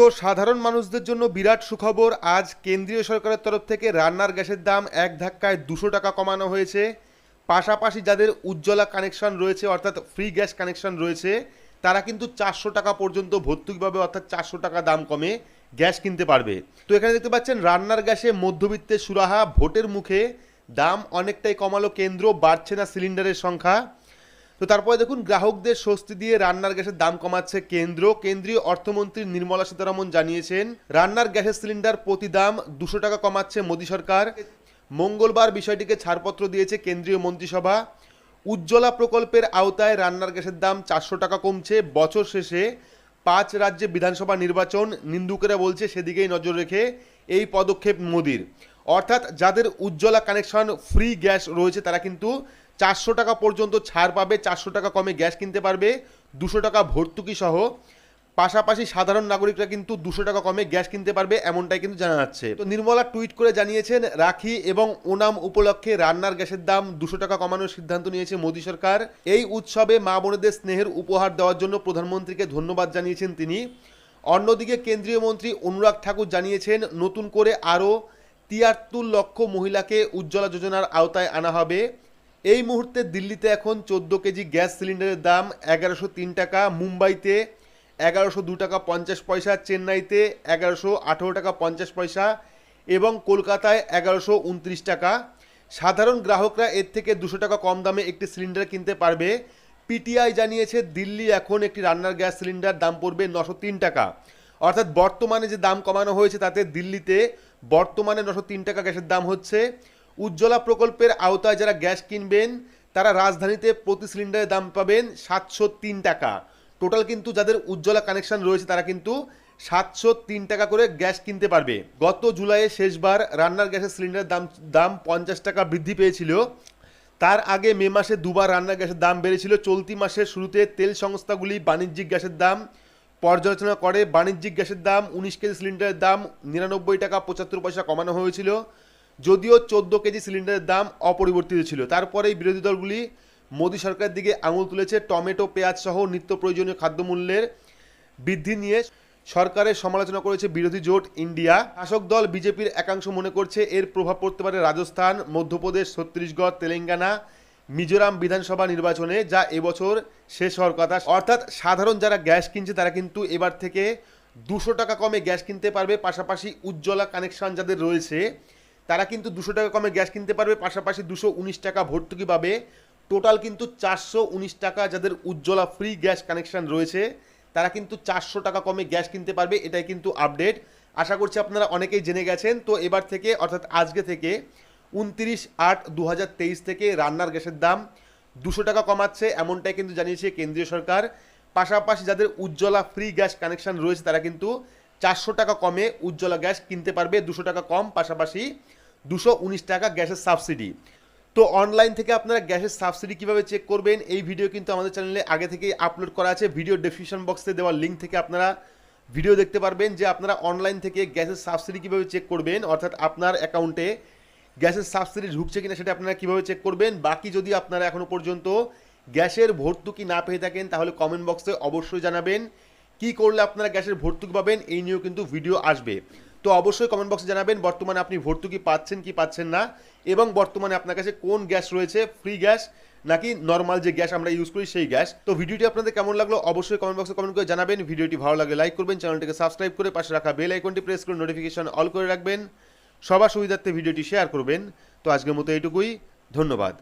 তো সাধারণ মানুষদের জন্য বিরাট সুখবর, আজ কেন্দ্রীয় সরকারের তরফ থেকে রান্নার গ্যাসের দাম এক ধাক্কায় দুশো টাকা কমানো হয়েছে। পাশাপাশি যাদের উজ্জ্বলা কানেকশন রয়েছে, অর্থাৎ ফ্রি গ্যাস কানেকশন রয়েছে, তারা কিন্তু চারশো টাকা পর্যন্ত ভর্তুকি পাবে অর্থাৎ চারশো টাকা দাম কমে গ্যাস কিনতে পারবে। তো এখানে দেখতে পাচ্ছেন, রান্নার গ্যাসে মধ্যবিত্তের সুরাহা, ভোটের মুখে দাম অনেকটাই কমালো কেন্দ্র, বাড়ছে না সিলিন্ডারের সংখ্যা। তো তারপরে দেখুন, গ্রাহকদের স্বস্তি দিয়ে রান্নার গ্যাসের দাম কমাচ্ছে কেন্দ্র। কেন্দ্রীয় অর্থমন্ত্রী নির্মলা সীতারামন জানিয়েছেন, রান্নার গ্যাসের সিলিন্ডার প্রতি দাম দুশো টাকা কমাচ্ছে মোদী সরকার। মঙ্গলবার বিষয়টিকে ছাড়পত্র দিয়েছে কেন্দ্রীয় মন্ত্রিসভা। উজ্জ্বলা প্রকল্পের আওতায় রান্নার গ্যাসের দাম চারশো টাকা কমছে। বছর শেষে পাঁচ রাজ্যে বিধানসভা নির্বাচন, নিন্দুকেরা বলছে সেদিকেই নজর রেখে এই পদক্ষেপ মোদির। অর্থাৎ যাদের উজ্জ্বলা কানেকশন, ফ্রি গ্যাস রয়েছে তারা কিন্তু চারশো টাকা পর্যন্ত ছাড় পাবে, চারশো টাকা কমে গ্যাস কিনতে পারবে, দুশো টাকা ভর্তুকি সহ। পাশাপাশি সাধারণ নাগরিকরা কিন্তু দুশো টাকা কমে গ্যাস কিনতে পারবে, এমনটাই কিন্তু জানা যাচ্ছে। তো নির্মলা টুইট করে জানিয়েছেন, রাখি এবং ওনাম উপলক্ষে রান্নার গ্যাসের দাম দুশো টাকা কমানোর সিদ্ধান্ত নিয়েছে মোদী সরকার। এই উৎসবে মা বোনেদের স্নেহের উপহার দেওয়ার জন্য প্রধানমন্ত্রীকে ধন্যবাদ জানিয়েছেন তিনি। অন্যদিকে কেন্দ্রীয় মন্ত্রী অনুরাগ ঠাকুর জানিয়েছেন, নতুন করে আরও তিয়াত্তর লক্ষ মহিলাকে উজ্জ্বলা যোজনার আওতায় আনা হবে। এই মুহূর্তে দিল্লিতে এখন চোদ্দ কেজি গ্যাস সিলিন্ডারের দাম এগারোশো তিন টাকা, মুম্বাইতে এগারোশো দু টাকা পঞ্চাশ পয়সা, চেন্নাইতে এগারোশো আঠেরো টাকা পঞ্চাশ পয়সা এবং কলকাতায় এগারোশো উনত্রিশ টাকা। সাধারণ গ্রাহকরা এর থেকে দুশো টাকা কম দামে একটি সিলিন্ডার কিনতে পারবে। পিটিআই জানিয়েছে, দিল্লি এখন একটি রান্নার গ্যাস সিলিন্ডার দাম পড়বে নশো তিন টাকা। অর্থাৎ বর্তমানে যে দাম কমানো হয়েছে তাতে দিল্লিতে বর্তমানে নশো তিন টাকা গ্যাসের দাম হচ্ছে উজ্জ্বলা প্রকল্পের আওতায় যারা গ্যাস কিনবেন, তারা রাজধানীতে প্রতি সিলিন্ডারের দাম পাবেন সাতশো তিন টাকা। টোটাল কিন্তু যাদের উজ্জ্বলা কানেকশন রয়েছে, তারা কিন্তু সাতশো তিন টাকা করে গ্যাস কিনতে পারবে। গত জুলাইয়ে শেষবার রান্নার গ্যাসের সিলিন্ডারের দাম দাম পঞ্চাশ টাকা বৃদ্ধি পেয়েছিল। তার আগে মে মাসে দুবার রান্নার গ্যাসের দাম বেড়েছিল। চলতি মাসের শুরুতে তেল সংস্থাগুলি বাণিজ্যিক গ্যাসের দাম পর্যালোচনা করে। বাণিজ্যিক গ্যাসের দাম উনিশ কেজি সিলিন্ডারের দাম নিরানব্বই টাকা পঁচাত্তর পয়সা কমানো হয়েছিল। যদিও চোদ্দ কেজি সিলিন্ডারের দাম অপরিবর্তিত ছিল। তারপরেই বিরোধী দলগুলি মোদী সরকারের দিকে আঙুল তুলেছে, টমেটো, পেঁয়াজ সহ নিত্য প্রয়োজনীয় খাদ্যমূল্যের বৃদ্ধি নিয়ে। সরকারের সমালোচনা করেছে বিরোধী জোট ইন্ডিয়া। শাসক দল বিজেপির একাংশ মনে করছে এর প্রভাব পড়তে পারে রাজস্থান, মধ্যপ্রদেশ, ছত্তিশগড়, তেলেঙ্গানা, মিজোরাম বিধানসভা নির্বাচনে, যা এবছর শেষ হওয়ার কথা। অর্থাৎ সাধারণ যারা গ্যাস কিনছে, তারা কিন্তু এবার থেকে দুশো টাকা কমে গ্যাস কিনতে পারবে। পাশাপাশি উজ্জ্বলা কানেকশন যাদের রয়েছে তারা কিন্তু দুশো টাকা কমে গ্যাস কিনতে পারবে, পাশাপাশি দুশো উনিশ টাকা ভর্তুকি পাবে। টোটাল কিন্তু চারশো উনিশ টাকা যাদের উজ্জ্বলা ফ্রি গ্যাস কানেকশন রয়েছে, তারা কিন্তু চারশো টাকা কমে গ্যাস কিনতে পারবে, এটাই কিন্তু আপডেট আশা করছি আপনারা অনেকেই জেনে গেছেন। তো এবার থেকে, অর্থাৎ আজকে থেকে উনত্রিশ আট দু থেকে রান্নার গ্যাসের দাম দুশো টাকা কমাচ্ছে, এমনটাই কিন্তু জানিয়েছে কেন্দ্রীয় সরকার। পাশাপাশি যাদের উজ্জ্বলা ফ্রি গ্যাস কানেকশন রয়েছে, তারা কিন্তু চারশো টাকা কমে উজ্জ্বলা গ্যাস কিনতে পারবে, দুশো টাকা কম, পাশাপাশি দুশো টাকা গ্যাসের সাবসিডি। তো অনলাইন থেকে আপনারা গ্যাসের সাবসিডি কীভাবে চেক করবেন, এই ভিডিও কিন্তু আমাদের চ্যানেলে আগে থেকেই আপলোড করা আছে। ভিডিও ডেসক্রিপশন বক্সে দেওয়া লিঙ্ক থেকে আপনারা ভিডিও দেখতে পারবেন যে আপনারা অনলাইন থেকে গ্যাসের সাবসিডি কীভাবে চেক করবেন, অর্থাৎ আপনার অ্যাকাউন্টে গ্যাসের সাবসিডি ঢুকছে কিনা সেটা আপনারা কীভাবে চেক করবেন। বাকি যদি আপনারা এখনও পর্যন্ত গ্যাসের ভর্তুকি না পেয়ে থাকেন, তাহলে কমেন্ট বক্সে অবশ্যই জানাবেন। কি করলে আপনারা গ্যাসের ভর্তুকি পাবেন, এই নিয়েও কিন্তু ভিডিও আসবে। তো অবশ্যই কমেন্ট বক্সে জানাবেন, বর্তমানে আপনি ভর্তুকি পাচ্ছেন কি পাচ্ছেন না, এবং বর্তমানে আপনার কাছে কোন গ্যাস রয়েছে? ফ্রি গ্যাস নাকি নর্মাল যে গ্যাস আমরা ইউজ করি সেই গ্যাস? তো ভিডিওটি আপনাদের কেমন লাগল অবশ্যই কমেন্ট বক্সে কমেন্ট করে জানাবেন। ভিডিওটি ভালো লাগলে লাইক করবেন, চ্যানেলটিকে সাবস্ক্রাইব করে পাশে রাখা বেল আইকনটি প্রেস করে নোটিফিকেশন অল করে রাখবেন। সবার সুবিধার্থে ভিডিওটি শেয়ার করবেন। তো আজকের মতো এইটুকুই, ধন্যবাদ।